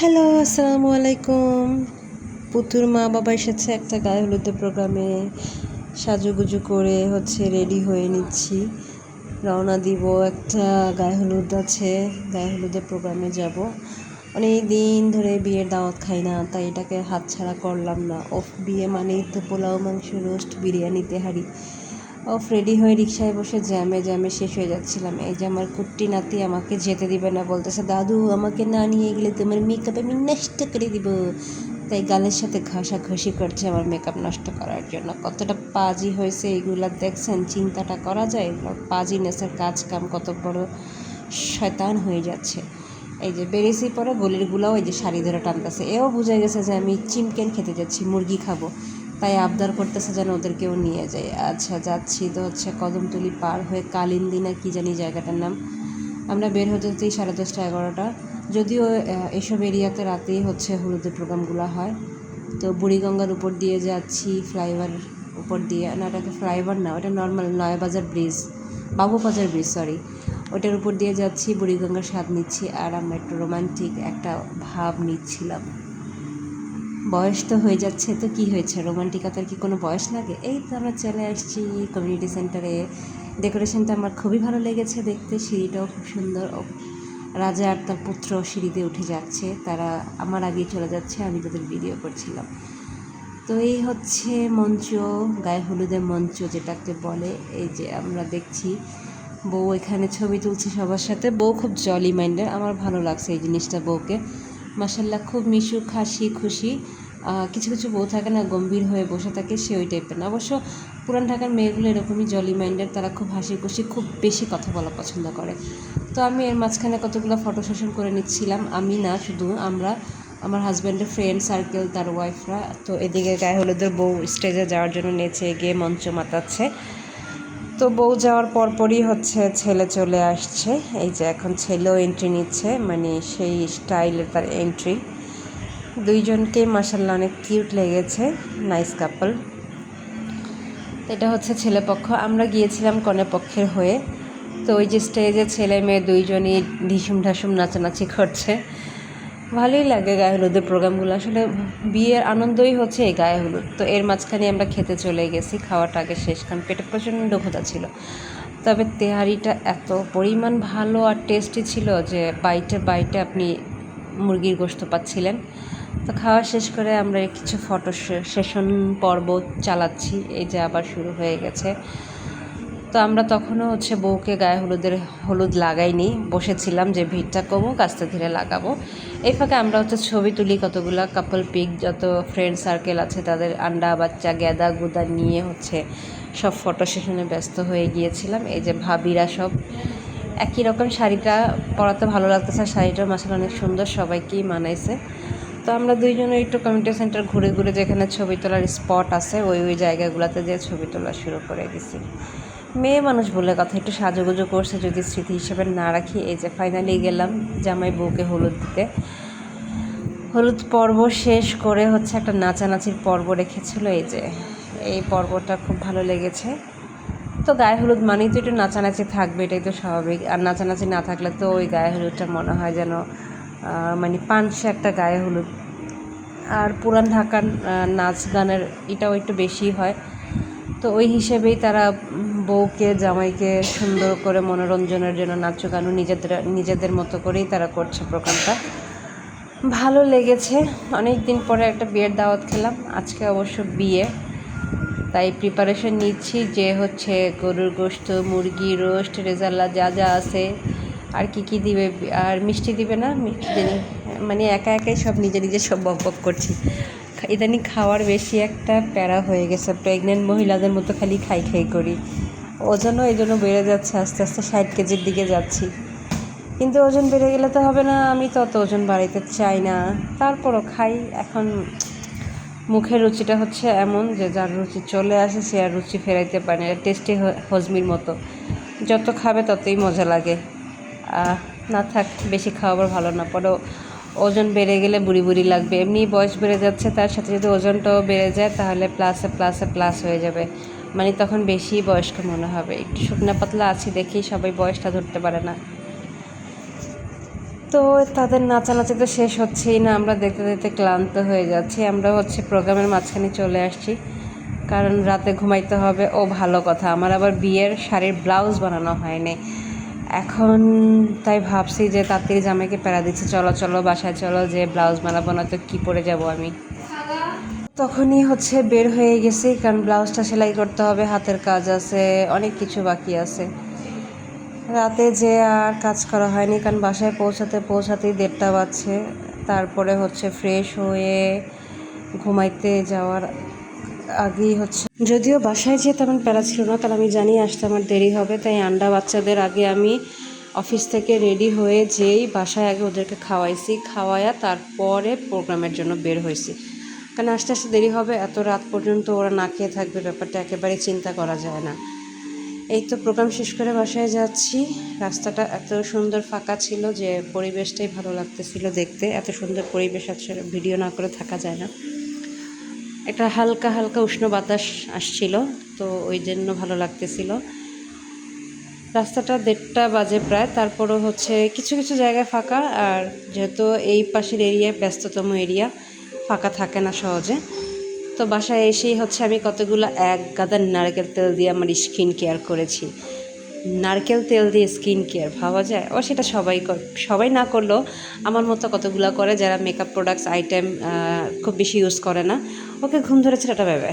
Hello, আসসালামু আলাইকুম। পুতুর মা বাবা এসেছে একটা গায়ে হলুদের প্রোগ্রামে। সাজুগুজু করে হচ্ছে রেডি হয়ে নিচ্ছি। রওনা দিব, একটা গায়ে হলুদ আছে, গায়ে হলুদের প্রোগ্রামে যাব। অনেক দিন ধরে বিয়ের দাওয়াত খাই না, তাই এটাকে হাতছাড়া করলাম না। অফ বিয়ে মানেই তো পোলাও, মাংস, রোস্ট বিরিয়ানি তেহারি অফ রেডি হয়ে রিক্সায় বসে জ্যামে জ্যামে শেষ হয়ে যাচ্ছিলাম। এই যে আমার কুট্টি নাতি আমাকে যেতে দিবে না বলতেছে, দাদু, আমাকে না নিয়ে গেলে তোমার মেকআপ আমি নষ্ট করে দিব। তাই গালের সাথে ঘষাঘষি করছে আমার মেকআপ নষ্ট করার জন্য। কতটা পাজি হয়েছে এইগুলা দেখছেন, চিন্তাটা করা যায়? এগুলো পাজিনেসের কাজ কাম কত বড় শয়তান হয়ে যাচ্ছে। এই যে বেরিয়েছি পরে গলিরগুলোও এই যে শাড়ি ধরে টানতেছে। এও বুঝে গেছে যে আমি চিমকেন খেতে যাচ্ছি, মুরগি খাব। তাই আবদার করতেছে যেন ওদেরকেও নিয়ে যায় আচ্ছা যাচ্ছি তো হচ্ছে কদমতলি পার হয়ে কালিন্দি না কী জানি জায়গাটার নাম। আমরা বের হতে হতেই সাড়ে দশটা এগারোটা। যদিও এসব এরিয়াতে রাতেই হচ্ছে হলুদের প্রোগ্রামগুলো হয়। তো বুড়িগঙ্গার উপর দিয়ে যাচ্ছি, ফ্লাইওভার উপর দিয়ে। না ওটাকে ফ্লাইওভার না, ওটা normal Nayabazar bridge, Babubazar bridge sorry ওটার উপর দিয়ে যাচ্ছি, বুড়িগঙ্গার স্বাদ নিচ্ছি আর আমরা একটু রোমান্টিক একটা ভাব নিচ্ছিলাম। বয়স তো হয়ে যাচ্ছে, তো কি হয়েছে? রোমান্টিকতার কি কোনো বয়স লাগে? এই তো আমরা চলে আসছি কমিউনিটি সেন্টারে ডেকোরেশনটা আমার খুবই ভালো লেগেছে দেখতে, সিঁড়িটাও খুব সুন্দর। রাজা আর তার পুত্র সিঁড়িতে উঠে যাচ্ছে, তারা আমার আগেই চলে যাচ্ছে, আমি তাদের ভিডিও করছিলাম। তো এই হচ্ছে মঞ্চ, গায়ে হলুদের মঞ্চ যেটাকে বলে, এই যে আমরা দেখছি, বউ এখানে ছবি তুলছে সবার সাথে। বউ খুব জলি মাইন্ডের আমার ভালো লাগছে এই জিনিসটা বউকে। মাসাল্লাহ খুব মিশুক, হাসি, খুশি কিছু কিছু বউ থাকে না, গম্ভীর হয়ে বসে থাকে, সে ওই টাইপের না। অবশ্য পুরান ঢাকার মেয়েগুলো এরকমই জলি মাইন্ডের তারা খুব হাসি খুশি, খুব বেশি কথা বলা পছন্দ করে। তো আমি এর মাঝখানে কতগুলো ফটো সেশন করে নিচ্ছিলাম, আমি না, শুধু আমরা, আমার হাজব্যান্ডের ফ্রেন্ড সার্কেল তার ওয়াইফরা তো এদিকে গায়ে হলুদের বউ স্টেজে যাওয়ার জন্য নেচে গিয়ে মঞ্চ মাতাচ্ছে। তো বউ যাওয়ার পরপরই হচ্ছে ছেলে চলে আসছে। এই যে এখন ছেলেও এন্ট্রি নিচ্ছে মানে সেই স্টাইলে তার এন্ট্রি দুইজনকেই মাসাল্লাহ অনেক কিউট লেগেছে নাইস কাপল এটা হচ্ছে ছেলে পক্ষ। আমরা গিয়েছিলাম কনে পক্ষের হয়ে। তো ওই যে স্টেজে ছেলে মেয়ে দুইজনই ঢিসুম ঢাসুম নাচানাচি করছে। ভালোই লাগে গায়ে হলুদের প্রোগ্রামগুলো। আসলে বিয়ের আনন্দই হচ্ছে এই গায়ে হলুদ। তো এর মাঝখানে আমরা খেতে চলে গেছি, খাওয়াটা আগে শেষ কারণ পেটে প্রচণ্ড ক্ষুধা ছিল। তবে তেহারিটা এত পরিমাণ ভালো আর টেস্টি ছিল যে বাইটে বাইটে আপনি মুরগির গোস্ত পাচ্ছিলেন। তো খাওয়া শেষ করে আমরা কিছু ফটো সেশন পর্ব চালাচ্ছি। এই যে আবার শুরু হয়ে গেছে। তো আমরা তখনও হচ্ছে বউকে গায়ে হলুদের, হলুদ লাগাইনি। বসেছিলাম যে ভিড়টা কমুক, আস্তে ধীরে লাগাবো। এই ফাঁকে আমরা হচ্ছে ছবি তুলি, কতগুলো কাপল পিক যত ফ্রেন্ড সার্কেল আছে তাদের আন্ডা বাচ্চা গ্যাদা গুদা নিয়ে হচ্ছে সব ফটো সেশনে ব্যস্ত হয়ে গিয়েছিলাম। এই যে ভাবিরা সব একই রকম শাড়িটা পরাতে ভালো লাগতেছে, আর শাড়িটার মাসাল অনেক সুন্দর সবাইকেই মানাইছে। তো আমরা দুইজনে একটু কমিউনিটি সেন্টার ঘুরে ঘুরে যেখানে ছবি তোলার স্পট আছে, ওই ওই জায়গাগুলোতে যে ছবি তোলা শুরু করে দিছি। মেয়ে মানুষ বলে কথা, একটু সাজুগুজু করছে, যদি স্মৃতি হিসেবে না রাখি, এই যে ফাইনালি গেলাম জামাই বউকে হলুদ দিতে। হলুদ পর্ব শেষ করে হচ্ছে একটা নাচানাচির পর্ব রেখেছিল, এই যে, এই পর্বটা খুব ভালো লেগেছে। তো গায়ে হলুদ মানেই তো একটু নাচানাচি থাকবে, এটাই তো স্বাভাবিক। আর নাচানাচি না থাকলে তো ওই গায়ে হলুদটা মনে হয় যেন মানে পানসে একটা গায়ে হলুদ। আর পুরান ঢাকার নাচ গানের এটাও একটু বেশি হয়। তো ওই হিসেবেই তারা বউকে, জামাইকে সুন্দর করে মনোরঞ্জনের জন্য নাচ গানও নিজেদের নিজেদের মতো করেই তারা করছে প্রোগ্রামটা। ভালো লেগেছে। অনেক দিন পরে একটা বিয়ের দাওয়াত খেলাম। আজকে অবশ্য বিয়ে। তাই প্রিপারেশন নিচ্ছি যে হচ্ছে গরুর গোশত, মুরগি রোস্ট, রেজাল্লা যা যা আছে, আর কি কি দিবে। আর মিষ্টি দিবে না? মিষ্টি জানি মানে একা একাই সব নিজে নিজে সব বক বক করছি। ইদানিং খাওয়ার বেশি একটা প্যারা হয়ে গেছে। প্রেগনেন্ট মহিলাদের মতো খালি খাই খাই করি। ওজনও এই জন্য বেড়ে যাচ্ছে, আস্তে আস্তে ষাট কেজির দিকে যাচ্ছি। কিন্তু ওজন বেড়ে গেলে তো হবে না, আমি তত ওজন বাড়াইতে চাই না। তারপরও খাই, এখন মুখের রুচিটা হচ্ছে এমন যে যার রুচি চলে আসে, সে আর রুচি ফেরাইতে পারে না। টেস্টি হজমির মতো। যত খাবে ততই মজা লাগে। না থাক, বেশি খাওয়াবার ভালো না। পরেও ওজন বেড়ে গেলে বুড়ি বুড়ি লাগবে। এমনি বয়স বেড়ে যাচ্ছে, তার সাথে যদি ওজনটাও বেড়ে যায়, তাহলে প্লাসে প্লাসে প্লাস হয়ে যাবে। মানে তখন বেশি বয়স্ক মনে হবে। একটু শুকনা পাতলা আছি দেখেই সবাই বয়সটা ধরতে পারে না। তো তাদের নাচানাচি তো শেষ হচ্ছেই না, আমরা দেখতে দেখতে ক্লান্ত হয়ে যাচ্ছি। আমরা হচ্ছে প্রোগ্রামের মাঝখানে চলে আসছি, কারণ রাতে ঘুমাইতে হবে। ও ভালো কথা, আমার আবার বিয়ের শাড়ির ব্লাউজ বানানো হয়নি। এখন তাই ভাবছি যে তাড়াতাড়ি জামাইকে প্যারা দিচ্ছি। চলো চলো, বাসায় চলো, যে ব্লাউজ বানাবো না তো কী পরে যাব আমি। তখনই হচ্ছে বের হয়ে গেছি, কারণ ব্লাউজটা সেলাই করতে হবে, হাতের কাজ আছে, অনেক কিছু বাকি আছে। রাতে যে আর কাজ করা হয়নি, কারণ বাসায় পৌঁছাতে পৌঁছাতেই দেড়টা বাজছে। তারপরে হচ্ছে ফ্রেশ হয়ে ঘুমাইতে যাওয়ার আগেই হচ্ছে। যদিও বাসায় যেয়ে তেমন প্যারা ছিল না, তাহলে আমি জানি আসতে আমার দেরি হবে, তাই আন্ডা বাচ্চাদের আগে আমি অফিস থেকে রেডি হয়ে যেই বাসায় আগে ওদেরকে খাওয়াইছি, খাওয়ায়া তারপরে প্রোগ্রামের জন্য বের হয়েছি কারণ আস্তে আস্তে দেরি হবে, এত রাত পর্যন্ত ওরা না খেয়ে থাকবে, ব্যাপারটা একেবারে চিন্তা করা যায় না। এই তো প্রোগ্রাম শেষ করে বাসায় যাচ্ছি। রাস্তাটা এত সুন্দর ফাঁকা ছিল যে পরিবেশটাই ভালো লাগতেছিল দেখতে। এত সুন্দর পরিবেশ আসলে ভিডিও না করে থাকা যায় না। একটা হালকা হালকা উষ্ণ বাতাস আসছিল, তো ওই জন্য ভালো লাগতেছিল। রাস্তাটা দেড়টা বাজে প্রায়, তারপরও হচ্ছে কিছু কিছু জায়গায় ফাঁকা, আর যেহেতু এই পাশের এরিয়া ব্যস্ততম এরিয়া ফাঁকা থাকে না সহজে। তো বাসায় এসেই হচ্ছে আমি কতগুলো এক গাদার নারকেল তেল দিয়ে আমার স্কিন কেয়ার করেছি। নারকেল তেল দিয়ে স্কিন কেয়ার ভাবা যায়? ও সেটা সবাই সবাই না করলেও আমার মতো কতগুলো করে যারা মেকআপ প্রোডাক্টস আইটেম খুব বেশি ইউজ করে না, ওকে ঘুম ধরেছে এটা ভেবে।